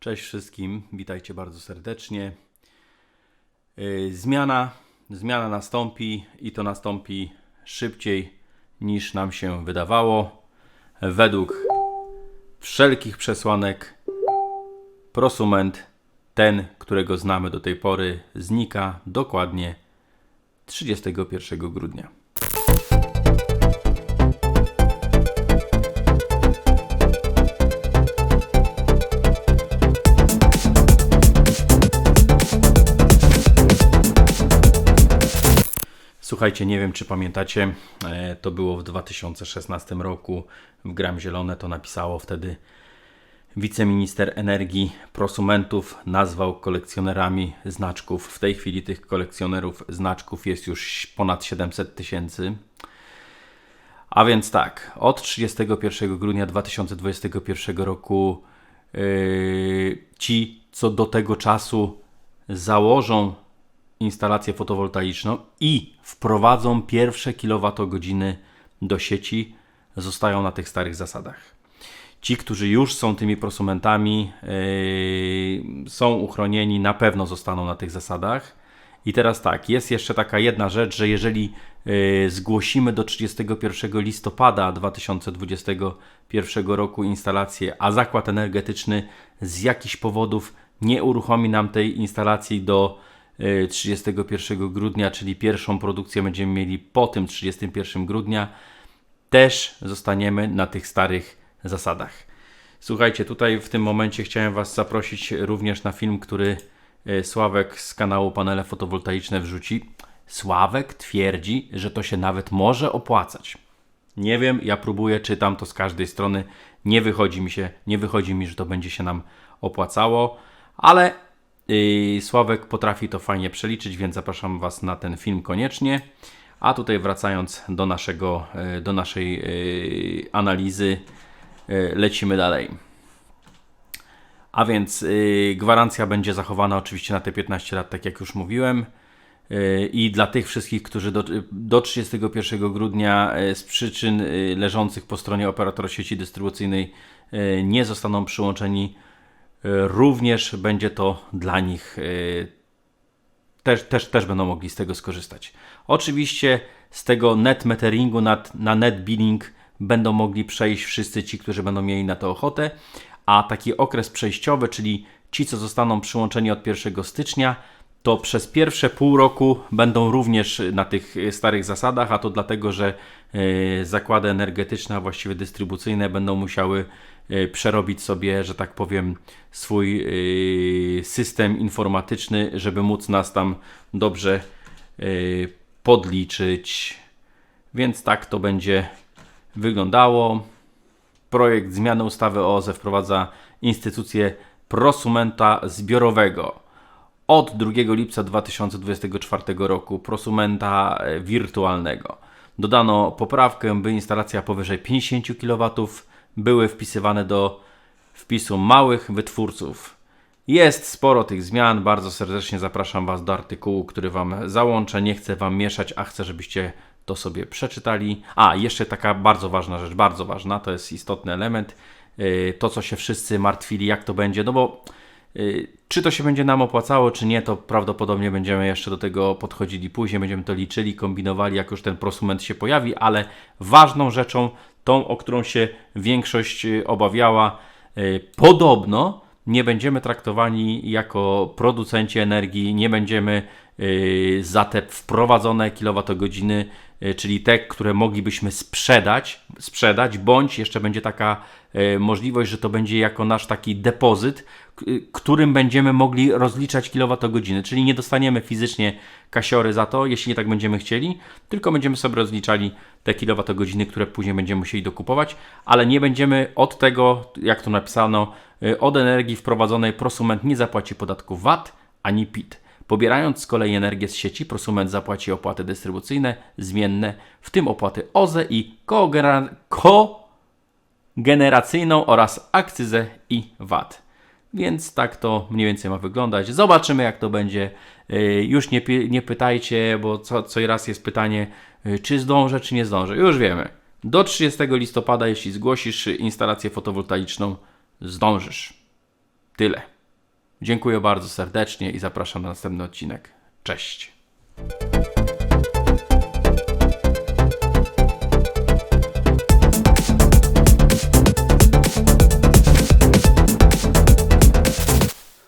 Cześć wszystkim, witajcie bardzo serdecznie. Yy, Zmiana, zmiana nastąpi i to nastąpi szybciej niż nam się wydawało. Według wszelkich przesłanek prosument, ten, którego znamy do tej pory, znika dokładnie 31 grudnia. Słuchajcie, nie wiem czy pamiętacie, e, to było w 2016 roku w Gram Zielone, to napisało wtedy wiceminister energii prosumentów, nazwał kolekcjonerami znaczków. W tej chwili tych kolekcjonerów znaczków jest już ponad 700 tysięcy. A więc tak, od 31 grudnia 2021 roku yy, ci, co do tego czasu założą instalację fotowoltaiczną i wprowadzą pierwsze kilowatogodziny do sieci, zostają na tych starych zasadach. Ci, którzy już są tymi prosumentami, yy, są uchronieni, na pewno zostaną na tych zasadach. I teraz tak, jest jeszcze taka jedna rzecz, że jeżeli yy, zgłosimy do 31 listopada 2021 roku instalację, a zakład energetyczny z jakichś powodów nie uruchomi nam tej instalacji do 31 grudnia, czyli pierwszą produkcję będziemy mieli po tym 31 grudnia, też zostaniemy na tych starych zasadach. Słuchajcie, tutaj w tym momencie chciałem Was zaprosić również na film, który e, Sławek z kanału Panele Fotowoltaiczne wrzuci. Sławek twierdzi, że to się nawet może opłacać. Nie wiem, ja próbuję, czytam to z każdej strony. Nie wychodzi mi się, nie wychodzi mi, że to będzie się nam opłacało, ale Sławek potrafi to fajnie przeliczyć, więc zapraszam Was na ten film koniecznie. A tutaj wracając do, naszego, yy, do naszej yy, analizy, yy, lecimy dalej. A więc yy, gwarancja będzie zachowana oczywiście na te 15 lat, tak jak już mówiłem. Yy, I dla tych wszystkich, którzy do, do 31 grudnia yy, z przyczyn yy, leżących po stronie operatora sieci dystrybucyjnej yy, nie zostaną przyłączeni, yy, również będzie to dla nich yy, też, też, też będą mogli z tego skorzystać. Oczywiście z tego net meteringu na, net billing będą mogli przejść wszyscy ci, którzy będą mieli na to ochotę, a taki okres przejściowy, czyli ci, co zostaną przyłączeni od 1 stycznia, to przez pierwsze pół roku będą również na tych starych zasadach, a to dlatego, że zakłady energetyczne, a właściwie dystrybucyjne będą musiały przerobić sobie, że tak powiem, swój e, system informatyczny, żeby móc nas tam dobrze e, podliczyć. Więc tak to będzie wyglądało. Projekt zmiany ustawy o OZE wprowadza instytucję prosumenta zbiorowego. Od 2 lipca 2024 roku prosumenta e, wirtualnego. Dodano poprawkę, by instalacja powyżej 50 kW były wpisywane do wpisu małych wytwórców. Jest sporo tych zmian. Bardzo serdecznie zapraszam Was do artykułu, który Wam załączę. Nie chcę Wam mieszać, a chcę, żebyście to sobie przeczytali. A, jeszcze taka bardzo ważna rzecz, bardzo ważna, to jest istotny element. Yy, To, co się wszyscy martwili, jak to będzie, no bo yy, czy to się będzie nam opłacało, czy nie, to prawdopodobnie będziemy jeszcze do tego podchodzili później, będziemy to liczyli, kombinowali, jak już ten prosument się pojawi, ale ważną rzeczą, tą, o którą się większość yy, obawiała, yy, podobno nie będziemy traktowani jako producenci energii, nie będziemy za te wprowadzone kilowatogodziny, yy, czyli te, które moglibyśmy sprzedać, sprzedać, bądź jeszcze będzie taka yy, możliwość, że to będzie jako nasz taki depozyt, którym będziemy mogli rozliczać kilowatogodziny, czyli nie dostaniemy fizycznie kasiory za to, jeśli nie tak będziemy chcieli, tylko będziemy sobie rozliczali te kilowatogodziny, które później będziemy musieli dokupować, ale nie będziemy od tego, jak to napisano, y, od energii wprowadzonej prosument nie zapłaci podatku VAT ani PIT. Pobierając z kolei energię z sieci, prosument zapłaci opłaty dystrybucyjne, zmienne, w tym opłaty OZE i kogenera- kogeneracyjną oraz akcyzę i VAT. Więc tak to mniej więcej ma wyglądać. Zobaczymy, jak to będzie. Yy, Już nie, nie pytajcie, bo co, co raz jest pytanie, yy, czy zdążę, czy nie zdążę. Już wiemy. Do 30 listopada, jeśli zgłosisz instalację fotowoltaiczną, zdążysz. tyle. Dziękuję bardzo serdecznie i zapraszam na następny odcinek. Cześć.